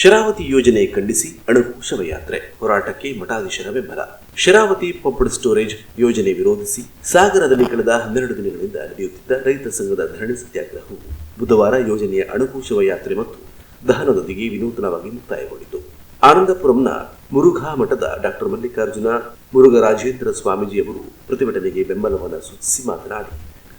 ಶರಾವತಿ ಯೋಜನೆ ಖಂಡಿಸಿ ಅಣುಕು ಶವಯಾತ್ರೆ ಹೋರಾಟಕ್ಕೆ ಮಠಾಧೀಶರ ಬೆಂಬಲ. ಶರಾವತಿ ಪಂಪ್ಡ್ ಸ್ಟೋರೇಜ್ ಯೋಜನೆ ವಿರೋಧಿಸಿ ಸಾಗರದಲ್ಲಿ ಕಳೆದ ಹನ್ನೆರಡು ದಿನಗಳಿಂದ ನಡೆಯುತ್ತಿದ್ದ ರೈತ ಸಂಘದ ಧರಣಿ ಸತ್ಯಾಗ್ರಹವು ಬುಧವಾರ ಯೋಜನೆಯ ಅಣುಕು ಶವಯಾತ್ರೆ ಮತ್ತು ದಹನದೊಂದಿಗೆ ವಿನೂತನವಾಗಿ ಮುಕ್ತಾಯಗೊಂಡಿತು. ಆನಂದಪುರಂನ ಮುರುಘಾ ಮಠದ ಡಾಕ್ಟರ್ ಮಲ್ಲಿಕಾರ್ಜುನ ಮುರುಘರಾಜೇಂದ್ರ ಸ್ವಾಮೀಜಿಯವರು ಪ್ರತಿಭಟನೆಗೆ ಬೆಂಬಲವನ್ನು ಸೂಚಿಸಿ ಮಾತನಾಡಿ,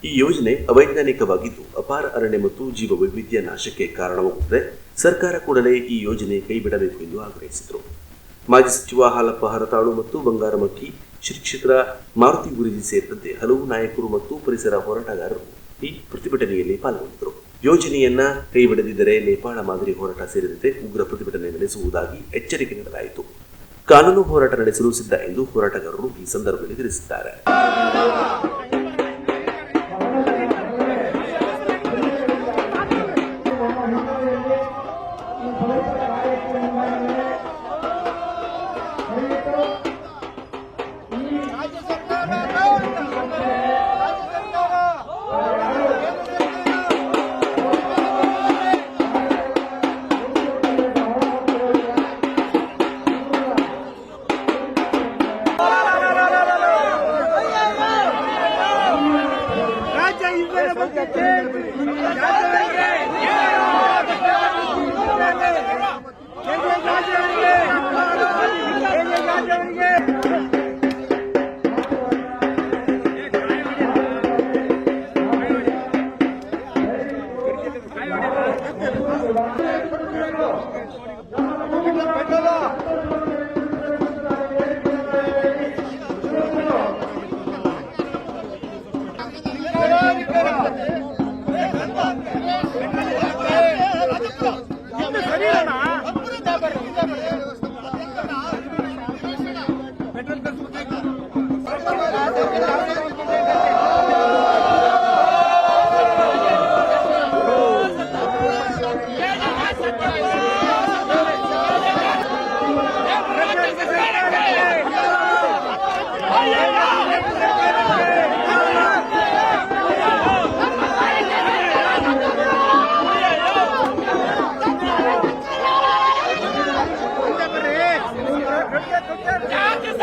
ಈ ಯೋಜನೆ ಅವೈಜ್ಞಾನಿಕವಾಗಿದ್ದು ಅಪಾರ ಅರಣ್ಯ ಮತ್ತು ಜೀವ ವೈವಿಧ್ಯ ನಾಶಕ್ಕೆ ಕಾರಣವಾಗುತ್ತದೆ. ಸರ್ಕಾರ ಕೂಡಲೇ ಈ ಯೋಜನೆ ಕೈಬಿಡಬೇಕು ಎಂದು ಆಗ್ರಹಿಸಿದರು. ಮಾಜಿ ಸಚಿವ ಹಾಲಪ್ಪ ಹರತಾಳು ಮತ್ತು ಬಂಗಾರಮಕ್ಕಿ ಶ್ರೀ ಕ್ಷೇತ್ರ ಮಾರುತಿ ಗುರುಜಿ ಸೇರಿದಂತೆ ಹಲವು ನಾಯಕರು ಮತ್ತು ಪರಿಸರ ಹೋರಾಟಗಾರರು ಈ ಪ್ರತಿಭಟನೆಯಲ್ಲಿ ಪಾಲ್ಗೊಂಡಿದ್ದರು. ಯೋಜನೆಯನ್ನ ಕೈಬಿಡದಿದ್ದರೆ ನೇಪಾಳ ಮಾದರಿ ಹೋರಾಟ ಸೇರಿದಂತೆ ಉಗ್ರ ಪ್ರತಿಭಟನೆ ನಡೆಸುವುದಾಗಿ ಎಚ್ಚರಿಕೆ ನೀಡಲಾಯಿತು. ಕಾನೂನು ಹೋರಾಟ ನಡೆಸಲು ಸಿದ್ಧ ಎಂದು ಹೋರಾಟಗಾರರು ಈ ಸಂದರ್ಭದಲ್ಲಿ ತಿಳಿಸಿದ್ದಾರೆ.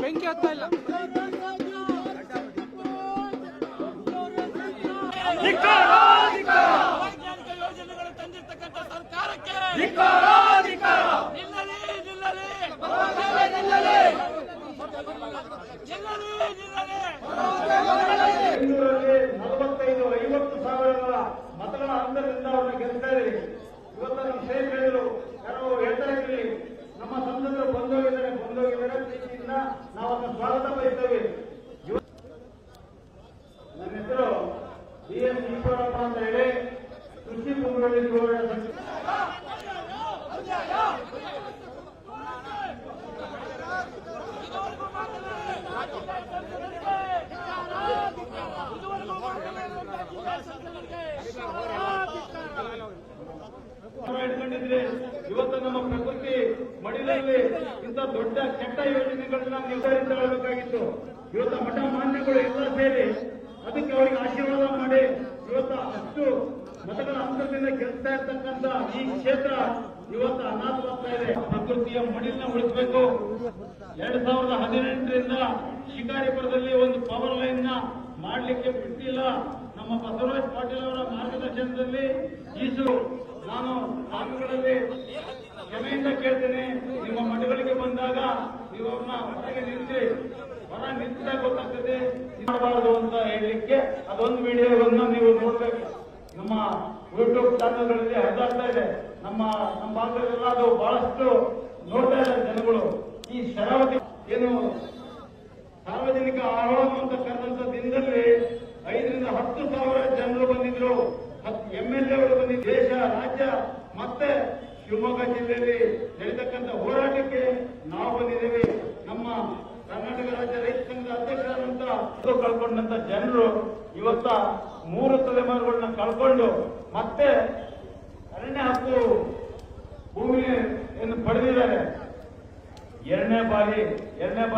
ಬೆಂಕಿ ಹತ್ತಾ ಇಲ್ಲ. ವೈಜ್ಞಾನಿಕ ಯೋಜನೆಗಳು ತಂದಿರ್ತಕ್ಕಂಥ ಸರ್ಕಾರಕ್ಕೆ ನಿಲ್ಲಲಿ. ನಿಲ್ಲಲಿ ನಿಲ್ಲಲಿ ನಿಲ್ಲಲಿ. ದೊಡ್ಡ ಕೆಟ್ಟ ಯೋಜನೆಗಳನ್ನ ನಿರ್ಧರಿಸಬೇಕಾಗಿತ್ತು ಇವತ್ತ ಮಠ ಮಾನ್ಯಗಳು ಎಲ್ಲ ಸೇರಿ ಅದಕ್ಕೆ ಅವರಿಗೆ ಆಶೀರ್ವಾದ ಮಾಡಿ ಇವತ್ತು ಅಷ್ಟು ಮತಗಳ ಅಂತರದಿಂದ ಗೆಲ್ತಾ ಇರ್ತಕ್ಕಂತ ಈ ಕ್ಷೇತ್ರ ಇವತ್ತು ಅನಾಥವಾಗ್ತಾ ಇದೆ. ಪ್ರಕೃತಿಯ ಮಡಿಲನ್ನ ಉಳಿಸಬೇಕು. ಎರಡ್ ಸಾವಿರದ ಹದಿನೆಂಟರಿಂದ ಶಿಕಾರಿಪುರದಲ್ಲಿ ಒಂದು ಪವರ್ ಲೈನ್ನ ಮಾಡ್ಲಿಕ್ಕೆ ಬಿಟ್ಟಿಲ್ಲ. ನಮ್ಮ ಬಸವರಾಜ್ ಪಾಟೀಲ್ ಅವರ ಮಾರ್ಗದರ್ಶನದಲ್ಲಿ ಈಸು, ನಾನು ಸ್ವಾಮಿಗಳಲ್ಲಿ ಕ್ಷಮೆಯಿಂದ ಕೇಳ್ತೇನೆ, ನಿಮ್ಮ ನೀವು ಅವ್ರನ್ನ ಹೊರಗೆ ನಿಲ್ಲಿಸಿ ಹೊರ ನಿಂತ ಗೊತ್ತಾಗ್ತದೆ ಮಾಡಬಾರದು ಅಂತ ಹೇಳಲಿಕ್ಕೆ ಅದೊಂದು ವಿಡಿಯೋವನ್ನು ನೀವು ನೋಡ್ಬೇಕು. ನಮ್ಮ ಯೂಟ್ಯೂಬ್ ಚಾನಲ್ಗಳಲ್ಲಿ ಹರಿದಾಡ್ತಾ ಇದೆ. ನಮ್ಮ ನಮ್ಮ ಭಾಗದಲ್ಲೆಲ್ಲ ಅದು ಬಹಳಷ್ಟು ನೋಡ್ತಾ ಇದ್ದಾರೆ ಜನಗಳು. ಈ ಶರಾವತಿ ಏನು ಸಾರ್ವಜನಿಕ ಆಹ್ವಾನ ಅಂತ ಕರೆದಂತ ದಿನದಲ್ಲಿ ಐದರಿಂದ ಹತ್ತು ಸಾವಿರ ಜನರು ಬಂದಿದ್ರು. ಎಂ ಎಲ್ ಅವರು ದೇಶ, ರಾಜ್ಯ, ಮತ್ತೆ ಶಿವಮೊಗ್ಗ ಜಿಲ್ಲೆಯಲ್ಲಿ ನಡೆತಕ್ಕಂಥ ಹೋರಾಟಕ್ಕೆ ನಾವು ಬಂದಿದ್ದೇವೆ. ನಮ್ಮ ಕರ್ನಾಟಕ ರಾಜ್ಯ ರೈತ ಸಂಘದ ಅಧ್ಯಕ್ಷರಾದಂತ ಕಳ್ಕೊಂಡಂತ ಜನರು ಇವತ್ತ ಮೂರು ತಲೆಮಾರುಗಳನ್ನ ಕಳ್ಕೊಂಡು ಮತ್ತೆ ಅರಣ್ಯ ಹಕ್ಕು ಭೂಮಿಯನ್ನು ಪಡೆದಿದ್ದಾರೆ. ಎರಡನೇ ಬಾರಿ ಎರಡನೇ ಬಾರಿ